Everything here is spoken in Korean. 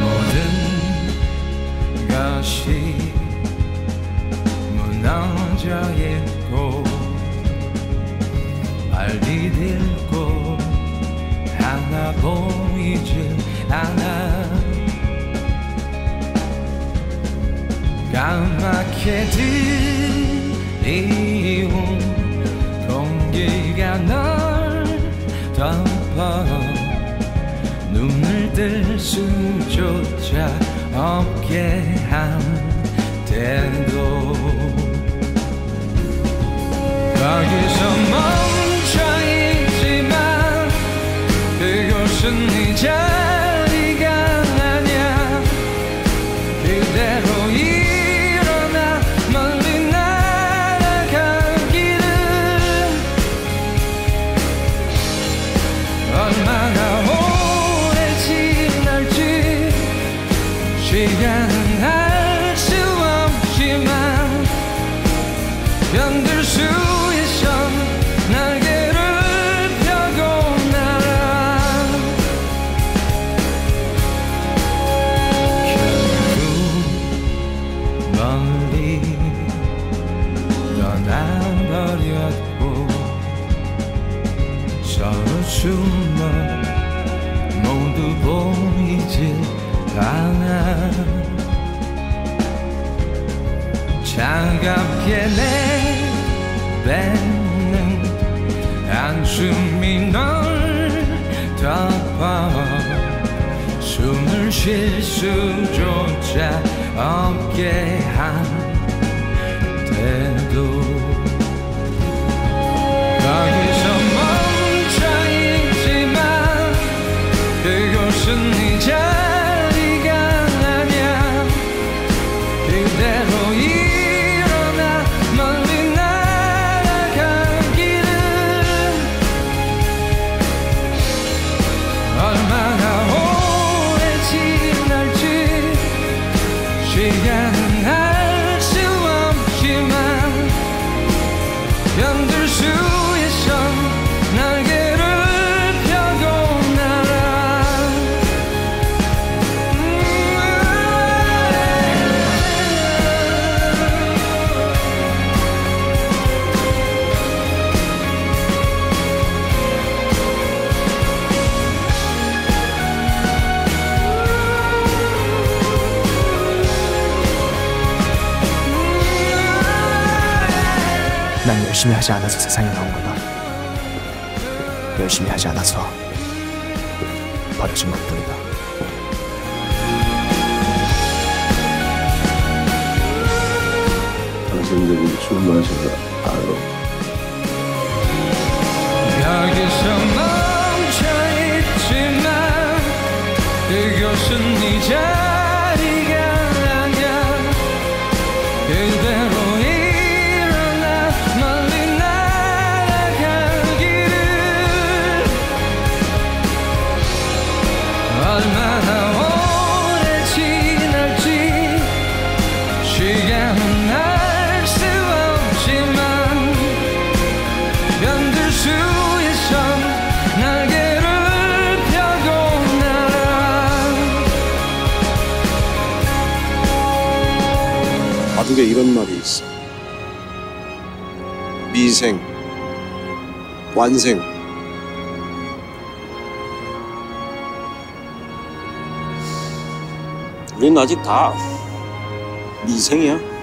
모든 것이 무너져 있고 발이 딜고 하나 보이질 않아 까맣게 들이온 공기가 널 덮어 눈을 뜰 수조차 없게 한데도 거기서 멈춰 있지만 그곳은 네자 시간은 알 수 없지만 견딜 수 있어 날개를 펴고 날아. 결국 멀리 떠나버렸고 서로 숨 않아 차갑게 내뱉는 한숨이 널 덮어 숨을 쉴 수조차 없게 한 想着 난 열심히 하지 않아서 세상에 나온 거다. 열심히 하지 않아서 버려진 것 뿐이다. 당신들이 술 마셔서 알아. 여기서 멈춰 있지만 그곳은 네자 바둑에 이런 말이 있어. 미생, 완생. 우린 아직 다 미생이야.